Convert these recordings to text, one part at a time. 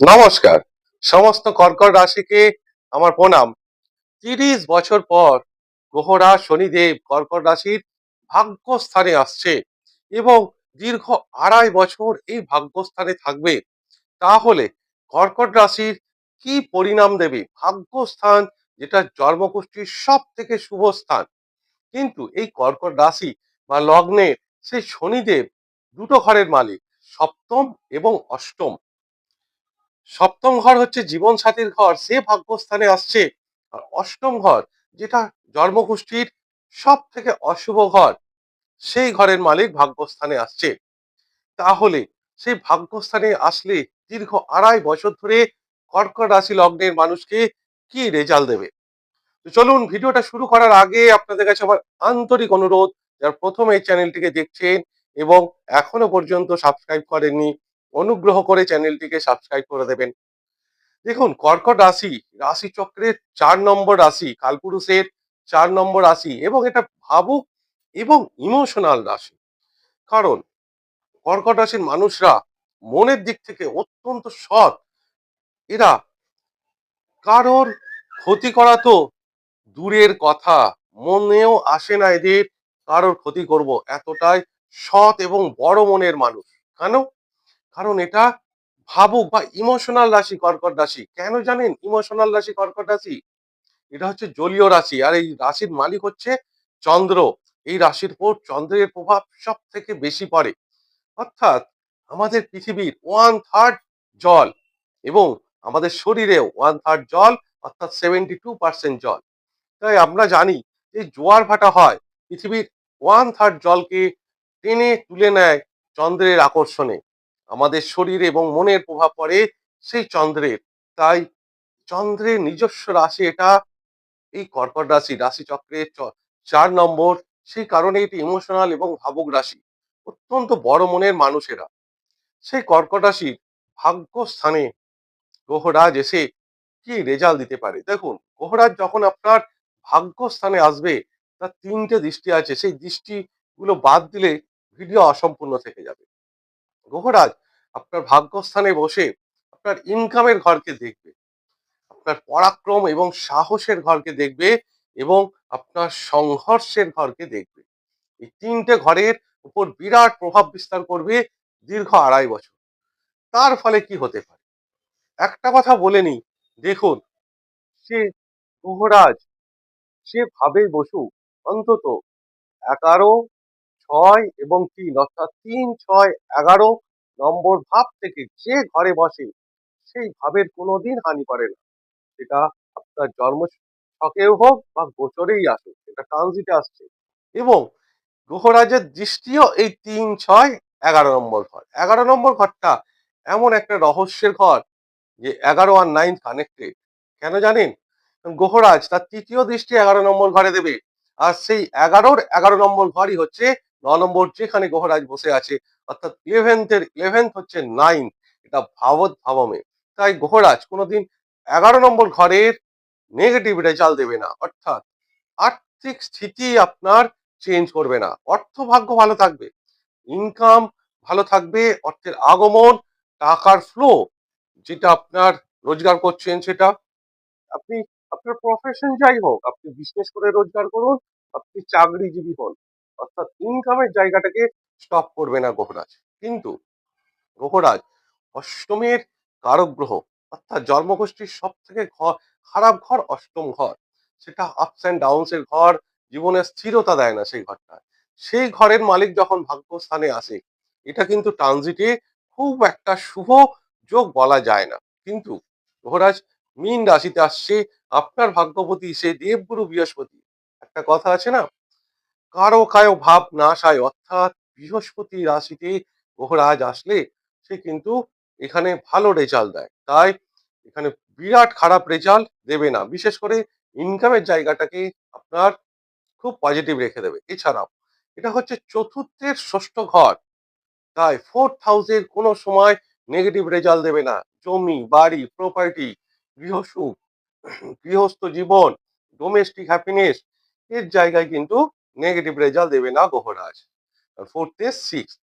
নমস্কার। সমস্ত কর্কট রাশিকে আমার প্রণাম। তিরিশ বছর পর গ্রহরা শনিদেব কর্কট রাশির ভাগ্যস্থানে আসছে এবং দীর্ঘ আড়াই বছর এই ভাগ্যস্থানে থাকবে। তাহলে কর্কট রাশির কি পরিণাম দেবে? ভাগ্যস্থান যেটা জন্মগোষ্ঠীর সব থেকে শুভ স্থান। কিন্তু এই কর্কট রাশি বা লগ্নে সেই শনিদেব দুটো ঘরের মালিক, সপ্তম এবং অষ্টম। সপ্তম ঘর হচ্ছে জীবন সাথীর ঘর। সে ভাগ্যস্থানে আসছে। আর অষ্টম ঘর, যেটা জন্মগোষ্ঠীর সব থেকে অশুভ ঘর, সেই ঘরের মালিক ভাগ্যস্থানে আসছে। তাহলে সেই ভাগ্যস্থানে আসলে দীর্ঘ আড়াই বছর ধরে কর্কট রাশি লগ্নের মানুষকে কি রেজাল্ট দেবে? তো চলুন ভিডিওটা শুরু করার আগে আপনাদের কাছে আমার আন্তরিক অনুরোধ, যারা প্রথম এই চ্যানেলটিকে দেখছেন এবং এখনও পর্যন্ত সাবস্ক্রাইব করেননি অনুগ্রহ করে চ্যানেলটিকে সাবস্ক্রাইব করে দেবেন। দেখুন, কর্কট রাশি রাশি চক্রের চার নম্বর রাশি, কালপুরুষের চার নম্বর রাশি এবং এটা ভাবুক এবং ইমোশনাল রাশি। কারণ কর্কট রাশির মানুষরা মনের দিক থেকে অত্যন্ত সৎ। এরা কারোর ক্ষতি করা তো দূরের কথা, মনেও আসে না এদের কারোর ক্ষতি করব। এতটাই সৎ এবং বড় মনের মানুষ। কেন? কারণ এটা ভাবুক বা ইমোশনাল রাশি, কর্কট রাশি। কেন জানেন? ইমোশনাল রাশি, কর্কট রাশি? এটা হচ্ছে জলীয় রাশি। আর এই রাশির মালিক হচ্ছে চন্দ্র। এই রাশির উপর চন্দ্রের প্রভাব সব থেকে বেশি পড়ে। অর্থাৎ আমাদের পৃথিবীর ওয়ান থার্ড জল এবং আমাদের শরীরে ওয়ান থার্ড জল, অর্থাৎ সেভেন্টি টু পার্সেন্ট জল। তাই আমরা জানি যে জোয়ার ভাটা হয়, পৃথিবীর ওয়ান থার্ড জলকে টেনে তুলে নেয় চন্দ্রের আকর্ষণে। আমাদের শরীর এবং মনের প্রভাব পড়ে সেই চন্দ্রের। তাই চন্দ্রের নিজস্ব রাশি এটা, এই কর্কট রাশি রাশি চক্রের চার নম্বর, সেই কারণে এটি ইমোশনাল এবং ভাবুক রাশি। অত্যন্ত বড় মনের মানুষেরা। সেই কর্কট রাশির ভাগ্য স্থানে গ্রহরাজ এসে কি রেজাল্ট দিতে পারে? দেখুন, গ্রহরাজ যখন আপনার ভাগ্য স্থানে আসবে, তার তিনটে দৃষ্টি আছে। সেই দৃষ্টিগুলো বাদ দিলে ভিডিও অসম্পূর্ণ থেকে যাবে। গ্রহরাজ আপনার ভাগ্যস্থানে বসে আপনার ইনকামের ঘরকে দেখবে। আপনার পরাক্রম এবং সাহসের ঘরকে দেখবে এবং আপনার সংঘর্ষের ঘরকে দেখবে। এই তিনটে ঘরের উপর বিরাট প্রভাব বিস্তার করবে দীর্ঘ আড়াই বছর। তার ফলে কি হতে পারে? একটা কথা বলে নি দেখুন, সে গ্রহরাজ সে ভাবে বসু, অন্তত এগারো, ছয় এবং তিন, অর্থাৎ তিন, ছয়, এগারো নম্বর ভাব থেকে যে ঘরে বসে, সেই ভাবের কোনোদিন হানি করে না। সেটা আপনার জন্ম ছকেও হোক বা গোচরেই আসুক সেটা ট্রানজিটে আসছে। এবং গ্রহরাজের দৃষ্টিও এই তিন ছয় এগারো নম্বর ঘর। এগারো নম্বর ঘরটা এমন একটা রহস্যের ঘর যে এগারো আর নাইন কানেক্টেড কেন জানেন? গ্রহরাজ তার তৃতীয় দৃষ্টি এগারো নম্বর ঘরে দেবে। আর সেই এগারোর এগারো নম্বর ঘরই হচ্ছে ন নম্বর যেখানে গ্রহরাজ বসে আছে। অর্থাৎ ইলেভেন্থের ইলেভেন্থ হচ্ছে নাইন এটা ভাবত ভাবমে। তাই গ্রহরাজ কোনোদিন এগারো নম্বর ঘরের নেগেটিভ রেজাল্ট দেবে না। অর্থাৎ আর্থিক স্থিতি আপনার চেঞ্জ করবে না। অর্থ ভাগ্য ভালো থাকবে ইনকাম ভালো থাকবে, অর্থের আগমন, টাকার ফ্লো যেটা আপনার রোজগার করছেন সেটা। আপনি আপনার প্রফেশন যাই হোক, আপনি বিজনেস করে রোজগার করুন, আপনি চাকরিজীবী হন। অর্থাৎ ইনকামের জায়গাটাকে স্টপ করবে না গ্রহরাজ কিন্তু গ্রহরাজ অষ্টমের কারক গ্রহ অর্থাৎ জন্মগোষ্ঠীর সব থেকে খারাপ ঘর অষ্টম ঘর। সেটা আপস অ্যান্ড ডাউনস এর ঘর জীবনের স্থিরতা দেয় না সেই ঘরটা সেই ঘরের মালিক যখন ভাগ্যস্থানে আসে, এটা কিন্তু ট্রানজিটে খুব একটা শুভ যোগ বলা যায় না। কিন্তু গ্রহরাজ মীন রাশিতে আসছে, আপনার ভাগ্যপতি সে দেবগুরু বৃহস্পতি। একটা কথা আছে না কারও কায়ো ভাব নাশায় অর্থাৎ বৃহস্পতি রাশিতে গ্রহরাজ আসলে সে কিন্তু এখানে ভালো রেজাল্ট দেয়। তাই এখানে বিরাট খারাপ রেজাল্ট দেবে না। বিশেষ করে ইনকামের জায়গাটাকে আপনার খুব পজিটিভ রেখে দেবে। এছাড়াও এটা হচ্ছে চতুর্থের ষষ্ঠ ঘর। তাই ফোর্থ হাউসের কোনো সময় নেগেটিভ রেজাল্ট দেবে না। জমি, বাড়ি প্রপার্টি গৃহসুখ গৃহস্থ জীবন ডোমেস্টিক হ্যাপিনেস এর জায়গায় কিন্তু নেগেটিভ রেজাল্ট দেবে না গ্রহরাজ ফোর্থে সিক্স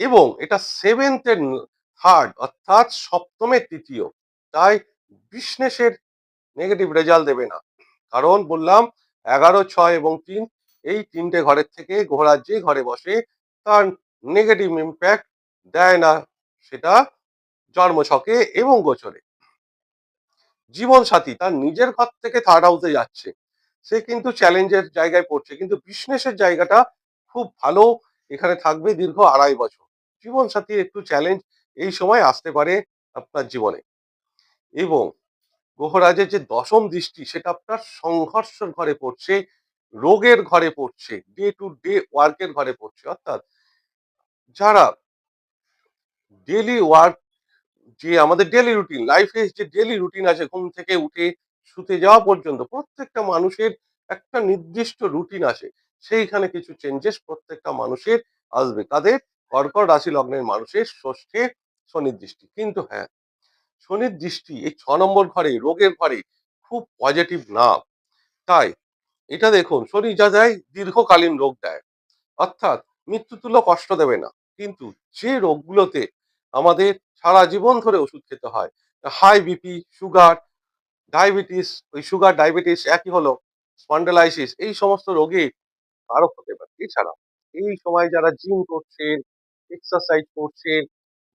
এবং এটা সেভেন্থের থার্ড অর্থাৎ সপ্তমের তৃতীয়। তাই বিজনেসের নেগেটিভ রেজাল্ট দেবে না। কারণ বললাম, এগারো, ছয় এবং তিন, এই তিনটে ঘরের থেকে ঘোড়া যে ঘরে বসে, তার নেগেটিভ ইম্প্যাক্ট দেয় না সেটা জন্মছকে এবং গোচরে। জীবন সাথী তার নিজের ঘর থেকে থার্ড হাউসে যাচ্ছে। সে কিন্তু চ্যালেঞ্জের জায়গায় পড়ছে। কিন্তু বিজনেসের জায়গাটা খুব ভালো এখানে থাকবে দীর্ঘ আড়াই বছর। জীবন সাথীর একটু চ্যালেঞ্জ এই সময় আসতে পারে আপনার জীবনে। এবং গ্রহরাজের যে দশম দৃষ্টি, সেটা আপনার সংঘর্ষের ঘরে পড়ছে, রোগের ঘরে পড়ছে ডে টু ডে ওয়ার্কের ঘরে পড়ছে। অর্থাৎ যারা ডেলি ওয়ার্ক যে আমাদের ডেলি রুটিন লাইফে যে ডেলি রুটিন আছে, ঘুম থেকে উঠে শুতে যাওয়া পর্যন্ত প্রত্যেকটা মানুষের একটা নির্দিষ্ট রুটিন আসে। সেইখানে কিছু চেঞ্জেস প্রত্যেকটা মানুষের আসবে। তাদের কর্কট রাশি লগ্নের মানুষের ষষ্ঠে শনির দৃষ্টি কিন্তু হ্যাঁ শনির দৃষ্টি এই ছ নম্বর ঘরে, রোগের ঘরে খুব পজিটিভ না তাই এটা দেখুন, শনি যা দেয়, দীর্ঘকালীন রোগ দেয়। অর্থাৎ মৃত্যুতুল্য কষ্ট দেবে না। কিন্তু যে রোগগুলোতে আমাদের সারা জীবন ধরে ওষুধ খেতে হয় হাই বিপি সুগার ডায়াবেটিস, ওই সুগার ডায়াবেটিস, একই হলো স্পন্ডেলাইসিস এই সমস্ত রোগে কারও হতে পারে। এছাড়া এই সময় যারা জিম করছেন এক্সারসাইজ করছেন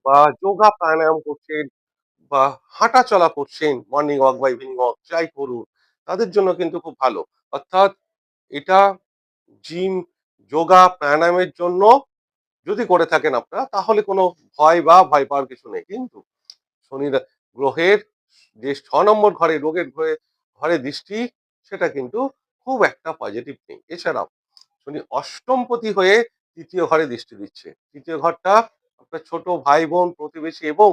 বা যোগা প্রাণায়াম করছেন বা হাঁটা চলা করছেন মর্নিং ওয়াক বা ইভিনিং ওয়াক যাই করুন, তাদের জন্য কিন্তু খুব ভালো। অর্থাৎ এটা জিম যোগা, প্রাণায়ামের জন্য যদি করে থাকেন আপনারা, তাহলে কোনো ভয় বা ভয় পাওয়ার কিছু নেই। কিন্তু শনির গ্রহের যে ছ নম্বর ঘরে রোগের ঘরে ঘরে দৃষ্টি, সেটা কিন্তু খুব একটা পজিটিভ নেই। এছাড়াও শনি অষ্টমপতি হয়ে তৃতীয় ঘরে দৃষ্টি দিচ্ছে। তৃতীয় ঘরটা আপনার ছোট ভাই বোন প্রতিবেশী এবং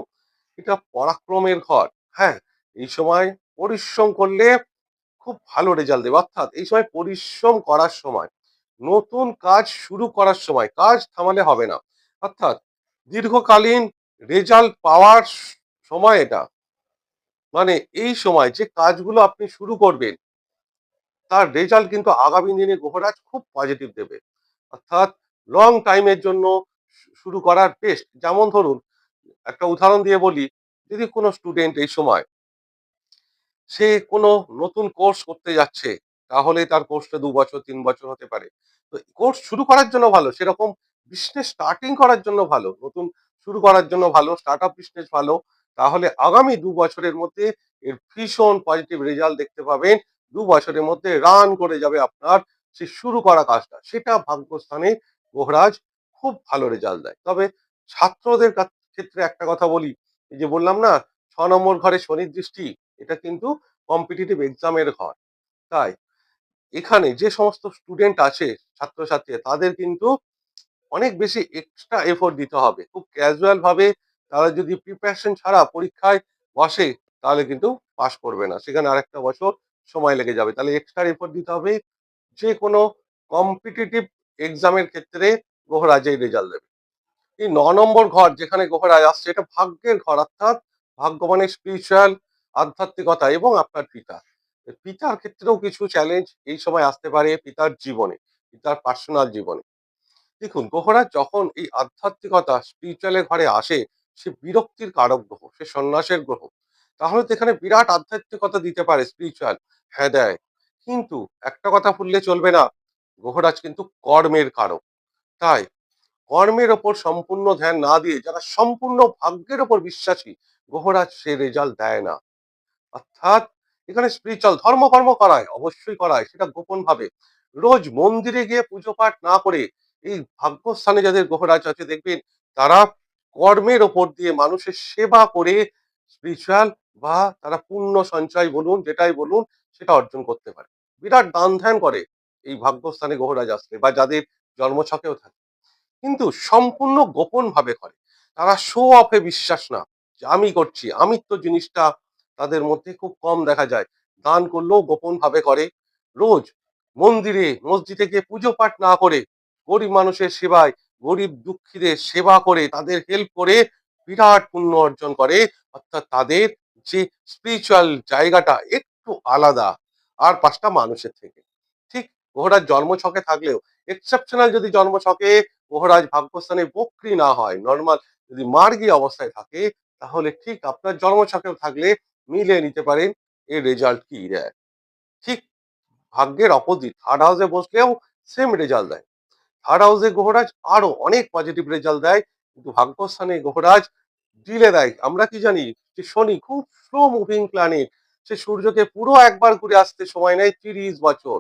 এটা পরাক্রমের ঘর হ্যাঁ? এই সময় পরিশ্রম করলে খুব ভালো রেজাল্ট দেবে। অর্থাৎ এই সময় পরিশ্রম করার সময়, নতুন কাজ শুরু করার সময় কাজ থামালে হবে না। অর্থাৎ দীর্ঘকালীন রেজাল্ট পাওয়ার সময় এটা মানে এই সময় যে কাজগুলো আপনি শুরু করবেন, তার রেজাল্ট কিন্তু আগামী দিনে গ্রহরাজ খুব পজিটিভ দেবে। অর্থাৎ লং টাইমের জন্য শুরু করার বেস্ট যেমন ধরুন, একটা উদাহরণ দিয়ে বলি, যদি কোনো স্টুডেন্ট এই সময় সে কোনো নতুন কোর্স করতে যাচ্ছে, তাহলে তার কোর্সটা দু বছর তিন বছর হতে পারে। তো কোর্স শুরু করার জন্য ভালো, সেরকম বিজনেস স্টার্টিং করার জন্য ভালো, নতুন শুরু করার জন্য ভালো স্টার্ট আপ বিজনেস ভালো তাহলে আগামী দু বছরের মধ্যে এর ভীষণ পজিটিভ রেজাল্ট দেখতে পাবেন। দু বছরের মধ্যে রান করে যাবে আপনার, সে শুরু করা কাজটা। সেটা ভাগ্যস্থানে মহারাজ খুব ভালো রেজাল্ট দেয়। তবে ছাত্রদের ক্ষেত্রে একটা কথা বলি যে বললাম না, ছ নম্বর ঘরে শনির দৃষ্টি, এটা কিন্তু কম্পিটিটিভ এক্সামের ঘর। তাই এখানে যে সমস্ত স্টুডেন্ট আছে, ছাত্রছাত্রী, তাদের কিন্তু অনেক বেশি এক্সট্রা এফোর্ট দিতে হবে। খুব ক্যাজুয়াল ভাবে তারা যদি প্রিপারেশন ছাড়া পরীক্ষায় বসে, তাহলে কিন্তু পাস করবে না। সেখানে আরেকটা বছর সময় লেগে যাবে। তাহলে এক্সট্রা এফোর্ট দিতে হবে যে কোনো কম্পিটিটিভ এক্সামের ক্ষেত্রে গ্রহরাজেই রেজাল্ট দেবে। এই ন নম্বর ঘর যেখানে গ্রহরাজ আসছে, এটা ভাগ্যের ঘর, অর্থাৎ ভাগ্য মানে স্পিরিচুয়াল আধ্যাত্মিকতা এবং আপনার পিতা। পিতার ক্ষেত্রেও কিছু চ্যালেঞ্জ এই সময় আসতে পারে পিতার জীবনে, পিতার পার্সোনাল জীবনে। দেখুন গ্রহরাজ যখন এই আধ্যাত্মিকতা স্পিরিচুয়ালের ঘরে আসে সে বিরক্তির কারক গ্রহ, সে সন্ন্যাসের গ্রহ। তাহলে তো এখানে বিরাট আধ্যাত্মিকতা দিতে পারে স্পিরিচুয়াল হ্যাঁ দেয় কিন্তু একটা কথা ভুললে চলবে না। গ্রহরাজ কিন্তু কর্মের কারক। তাই কর্মের ওপর সম্পূর্ণ ধ্যান না দিয়ে যারা সম্পূর্ণ ভাগ্যের ওপর বিশ্বাসী, গ্রহরাজ সে রেজাল্ট দেয় না। অর্থাৎ এখানে স্পিরিচুয়াল ধর্মকর্ম করায়, অবশ্যই করায়, সেটা গোপন ভাবে রোজ মন্দিরে গিয়ে পুজো পাঠ না করে এই ভাগ্যস্থানে যাদের গ্রহরাজ আছে, দেখবেন তারা কর্মের ওপর দিয়ে মানুষের সেবা করে স্পিরিচুয়াল বা তারা পুণ্য সঞ্চয় বলুন, যেটাই বলুন, সেটা অর্জন করতে পারে। বিরাট দান ধ্যান করে এই ভাগ্যস্থানে গ্রহরাজ আসলে বা যাদের জন্মছকেও থাকে। কিন্তু সম্পূর্ণ গোপন ভাবে করে। তারা শো অফে বিশ্বাস না যে আমি করছি আমিত্ব জিনিসটা তাদের মধ্যে খুব কম দেখা যায়। দান করলেও গোপন ভাবে করে। রোজ মন্দিরে, মসজিদে গিয়ে পুজো পাঠ না করে গরিব মানুষের সেবায় গরিব দুঃখীদের সেবা করে, তাদের হেল্প করে বিরাট পুণ্য অর্জন করে। অর্থাৎ তাদের যে স্পিরিচুয়াল জায়গাটা একটু আলাদা আর পাঁচটা মানুষের থেকে। ঠিক মহারাজ জন্মছকে থাকলেও এক্সেপশনাল যদি জন্মছকে মহারাজ ভাগ্যস্থানে বক্রি না হয় নর্মাল যদি মার্গী অবস্থায় থাকে, তাহলে ঠিক আপনার জন্মছকেও থাকলে মিলে নিতে পারেন, এর রেজাল্ট কি দেয়? ঠিক ভাগ্যের অপোজিট থার্ড হাউসে বসলেও সেম রেজাল্ট দেয়। থার্ড হাউসে গ্রহরাজ আরও অনেক পজিটিভ রেজাল্ট দেয়, কিন্তু ভাগ্যস্থানে গ্রহরাজ ডিলে দেয়। আমরা কি জানি যে শনি খুব স্লো মুভিং প্ল্যানেট সে সূর্যকে পুরো একবার ঘুরে আসতে সময় নেয় তিরিশ বছর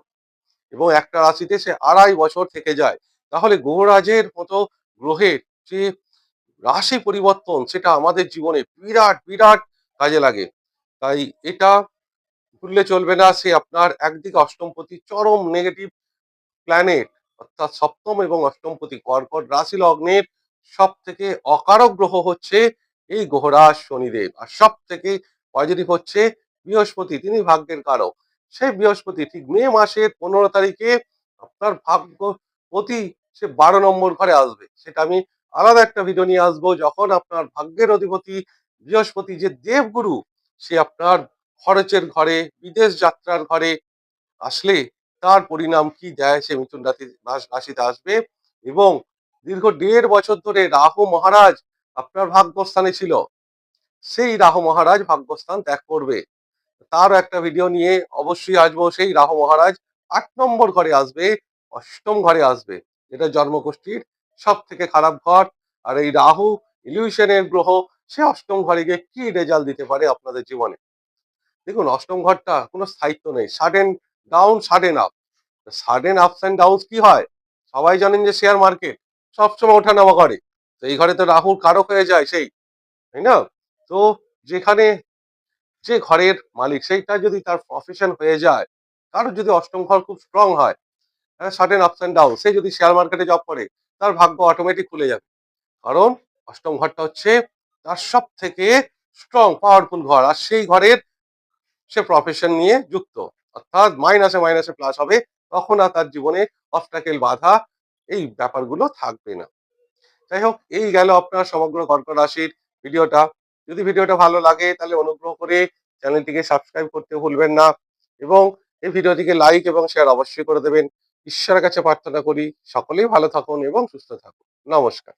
এবং একটা রাশিতে সে আড়াই বছর থেকে যায়। তাহলে গ্রহরাজের মতো গ্রহের যে রাশি পরিবর্তন, সেটা আমাদের জীবনে বিরাট বিরাট কাজে লাগে। তাই এটা ভুললে চলবে না, সে আপনার একদিকে অষ্টমপতি চরম নেগেটিভ প্ল্যানেট অর্থাৎ সপ্তম এবং অষ্টমপতি কর্কট রাশি লগ্নের সব থেকে অকারক গ্রহ হচ্ছে এই গ্রহরাজ শনিদেব। আর সব থেকে পজিটিভ হচ্ছে বৃহস্পতি, তিনি ভাগ্যের কারক। সেই বৃহস্পতি ঠিক মে মাসের পনেরো তারিখে আপনার ভাগ্যপতি সে বারো নম্বর ঘরে আসবে। সেটা আমি আলাদা একটা ভিডিও নিয়ে আসব, যখন আপনার ভাগ্যের অধিপতি বৃহস্পতি যে দেবগুরু, সে আপনার খরচের ঘরে, বিদেশ যাত্রার ঘরে আসলে তার পরিণাম কি দেয় সে মিথুন রাশি রাশিতে আসবে এবং দীর্ঘ দেড় বছর ধরে রাহু মহারাজ আপনার ভাগ্যস্থানে ছিল। সেই রাহু মহারাজ ভাগ্যস্থান ত্যাগ করবে। তারও একটা ভিডিও নিয়ে অবশ্যই আসব। সেই রাহু মহারাজ আট নম্বর ঘরে আসবে, অষ্টম ঘরে আসবে। এটা জন্মগোষ্ঠীর সব থেকে খারাপ ঘর। আর এই রাহু ইলিউশনের গ্রহ, সে অষ্টম ঘরে গিয়ে কি রেজাল্ট দিতে পারে আপনাদের জীবনে? দেখুন, অষ্টম ঘরটা কোনো স্থায়িত্ব নেই। Sudden down sudden up sudden ups and downs কি হয়? সবাই জানেন যে শেয়ার মার্কেট সবসময় ওঠানামা করে। তো এই ঘরে তো রাহুর কারক হয়ে যায় সেই, তাই না? তো যেখানে যে ঘরের মালিক সেইটা যদি তার প্রফেশন হয়ে যায়, কারোর যদি অষ্টম ঘর খুব স্ট্রং হয় সাডেন আপস অ্যান্ড ডাউন সে যদি শেয়ার মার্কেটে জব করে, তার ভাগ্য অটোমেটিক খুলে যাবে। কারণ অষ্টম ঘরটা হচ্ছে তার সব থেকে স্ট্রং পাওয়ারফুল ঘর, আর সেই ঘরের সে প্রফেশন নিয়ে যুক্ত। অর্থাৎ মাইনাসে মাইনাসে প্লাস হবে, তখন আর তার জীবনে অবস্টাকেল বাধা এই ব্যাপারগুলো থাকবে না। যাই হোক, এই গেল আপনার সমগ্র কর্কট রাশির ভিডিওটা। যদি ভিডিওটা ভালো লাগে, তাহলে অনুগ্রহ করে চ্যানেলটিকে সাবস্ক্রাইব করতে ভুলবেন না এবং এই ভিডিওটিকে লাইক এবং শেয়ার অবশ্যই করে দেবেন। ঈশ্বরের কাছে প্রার্থনা করি, সকলেই ভালো থাকুন এবং সুস্থ থাকুন। নমস্কার।